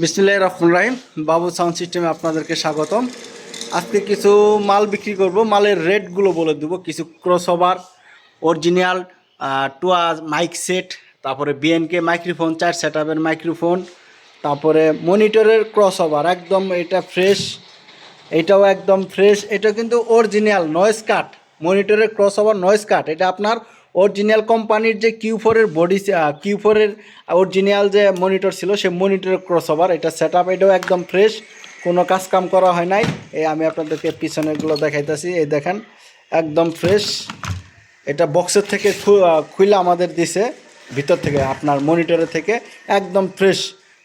বিসমুল্লাহ রহমান রাহিম। বাবু সাউন্ড সিস্টেমে আপনাদেরকে স্বাগতম। আজকে কিছু মাল বিক্রি করব। মালের রেটগুলো বলে দেবো। কিছু ক্রসওভার অরিজিনাল টুয়া মাইক সেট তারপরে বিএনকে মাইক্রোফোন চার সেট আপের মাইক্রোফোন তারপরে মনিটরের ক্রসওভার একদম এটা ফ্রেশ এটাও একদম ফ্রেশ এটা কিন্তু অরিজিনাল নয়েস কাট মনিটরের ক্রস ওভার নয়েস কাট এটা আপনার অরিজিনাল কোম্পানির যে কিউ ফোরের বডি কিউ ফোরের অরিজিনাল যে মনিটর ছিল সে মনিটরের ক্রস ওভার এটা সেট আপ এটাও একদম ফ্রেশ কোনো কাজ কাম করা হয় নাই। এই আমি আপনাদেরকে পিছনেরগুলো দেখাইতেছি, এই দেখেন, একদম ফ্রেশ এটা বক্সের থেকে খুলে আমাদের দিছে, ভিতর থেকে, আপনার মনিটরের থেকে, একদম ফ্রেশ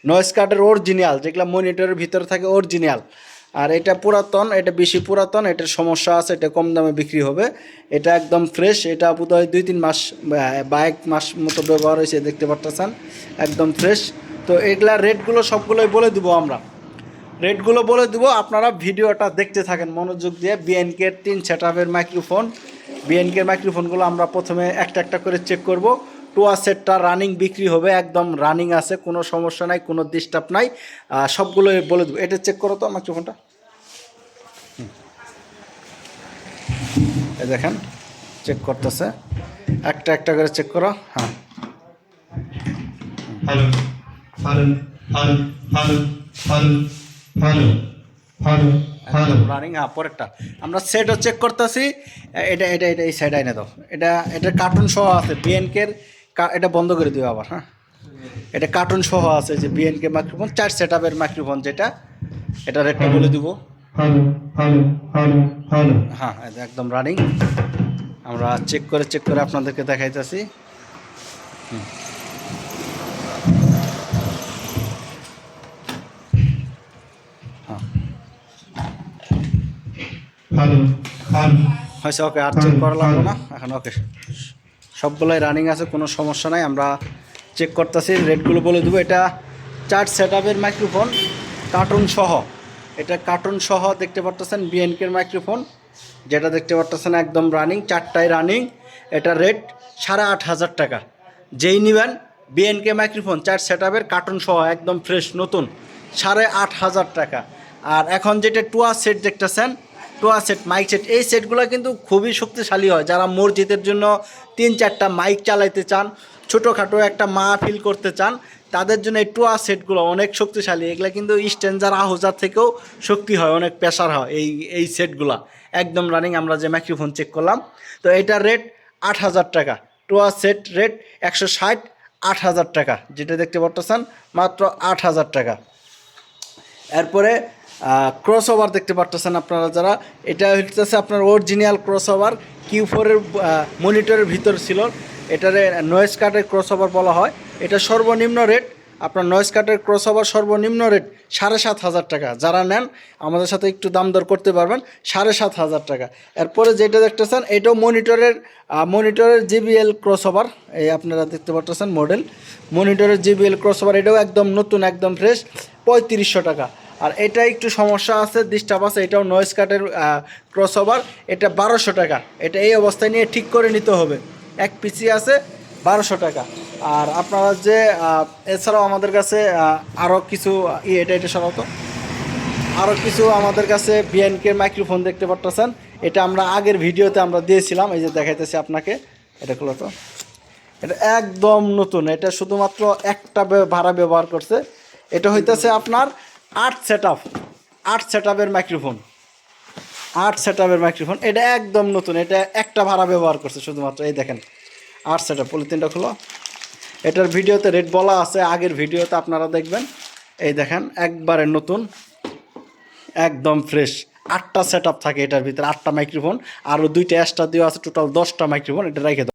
নয়েস কার্ডের অরিজিনাল যেগুলো মনিটরের ভিতরে থাকে অরিজিনাল আর এটা পুরাতন, এটা বেশি পুরাতন, এটার সমস্যা আছে, এটা কম দামে বিক্রি হবে। এটা একদম ফ্রেশ এটা বোধহয় দুই তিন মাস, বা- এক মাস মতো ব্যবহার হয়েছে, দেখতে পারতেছেন। একদম ফ্রেশ তো এগুলা রেটগুলো সবগুলোই বলে দিব আমরা। রেটগুলো বলে দিব, আপনারা ভিডিওটা দেখতে থাকেন, মনোযোগ দিয়ে। বিএনকের তিন সেট আপের মাইক্রোফোন বিএনকের মাইক্রোফোনগুলো আমরা প্রথমে একটা একটা করে চেক করব। টুয়া সেটটা রানিং বিক্রি হবে একদম রানিং আছে কোনো সমস্যা নাই কোনো ডিস্টার্ব নাই। আহ, সবগুলোই বলে দেবো। এটা চেক করো তো হুম। এই দেখেন চেক করতেছে। একটা একটা করে চেক করো। হ্যাঁ. রানিং হ্যাঁ পরেরটা। আমরা সেটও চেক করতেছি। এটা এটা এটা এই সাইড আইনে দাও। এটা এটা কার্টুন সহ আছে বিএনকের এটা বন্ধ করে দিও আবার হ্যাঁ? এটা কার্টুন সহ আছে যে বিএনকে মাইক্রোফোন চার সেট আপের মাইক্রোফোন যেটা এটা রেটটা বলে দিব. হ্যাঁ এটা একদম রানিং আমরা চেক করে চেক করে আপনাদেরকে দেখাইতেছি। হয়েছে ওকে আর চেক করা লাগবে না? এখন ওকে সবগুলোই রানিং আছে, কোনো সমস্যা নাই। আমরা চেক করতেছি রেটগুলো বলে দেবো। এটা চার সেট আপের মাইক্রোফোন কার্টুন সহ। এটা কার্টুন সহ দেখতে পারতেছেন বিএনকের মাইক্রোফোন যেটা দেখতে পারতেছেন একদম রানিং চারটায় রানিং এটা রেট সাড়ে আট হাজার টাকা। যেই নেবেন বিএনকে মাইক্রোফোন চার সেট আপের কার্টুন সহ, একদম ফ্রেশ নতুন, সাড়ে আট হাজার টাকা। আর এখন যেটা টুয়া সেট দেখতেছেন টোয়া সেট মাইক সেট এই সেটগুলো কিন্তু খুবই শক্তিশালী হয়। যারা মসজিদের জন্য তিন চারটা মাইক চালাইতে চান, ছোটোখাটো একটা মাহফিল করতে চান, তাদের জন্য এই টোয়া সেটগুলো অনেক শক্তিশালী। এগুলো কিন্তু স্ট্যান্ডার আহুজার থেকেও শক্তি হয়, অনেক প্রেশার হয় এই এই সেটগুলা একদম রানিং আমরা যে মাইক্রোফোন চেক করলাম, তো এটার রেট আট হাজার টাকা। টোয়া সেট রেট একশো ষাট, আট হাজার টাকা। যেটা দেখতে পারতেছেন, মাত্র আট হাজার টাকা। এরপরে ক্রস ওভার দেখতে পারতেছেন আপনারা যারা। এটা হচ্ছে আপনার অরিজিনাল ক্রস ওভার কিউ ফোরের মনিটরের ভিতর ছিল। এটারে নয়েস কাটের ক্রস ওভার বলা হয়। এটা সর্বনিম্ন রেট আপনার নয়েস কাটের ক্রস ওভার সর্বনিম্ন রেট সাড়ে সাত হাজার টাকা। যারা নেন, আমাদের সাথে একটু দাম দর করতে পারবেন, সাড়ে সাত হাজার টাকা। এরপরে যেটা দেখতেছেন, এটাও মনিটরের মনিটরের জিবিএল ক্রস ওভার এই আপনারা দেখতে পারতেছেন মডেল মনিটরের জিবিএল ক্রস ওভার এটাও একদম নতুন, একদম ফ্রেশ পঁয়ত্রিশশো টাকা। আর এটা একটু সমস্যা আছে ডিস্টার্ব আছে, এটাও নয়েস কাটের ক্রস ওভার এটা বারোশো টাকা। এটা এই অবস্থায় নিয়ে ঠিক করে নিতে হবে। এক পিসি আছে, বারোশো টাকা। আর আপনারা যে এছাড়াও আমাদের কাছে আরও কিছু ই এটা এটা সরাতো আরও কিছু আমাদের কাছে বিএনকের মাইক্রোফোন দেখতে পারতেছেন। এটা আমরা আগের ভিডিওতে আমরা দিয়েছিলাম। এই যে দেখাইতেছি আপনাকে। এটা তো। এটা একদম নতুন। এটা শুধুমাত্র একটা ভাড়া ব্যবহার করছে। এটা হইতেছে আপনার আট সেট আপ আট সেট আপের মাইক্রোফোন আট সেট আপের মাইক্রোফোন এটা একদম নতুন, এটা একটা ভাড়া ব্যবহার করছে শুধুমাত্র, এই দেখেন। আট সেট আপ পলিথিনটা খুলো। এটার ভিডিওতে রেট বলা আছে, আগের ভিডিওতে আপনারা দেখবেন। এই দেখেন, একবারে নতুন, একদম ফ্রেশ আটটা সেট থাকে এটার ভিতরে, আটটা মাইক্রোফোন আরও দুইটা এক্সট্রা দেওয়া আছে টোটাল দশটা মাইক্রোফোন এটা রেখে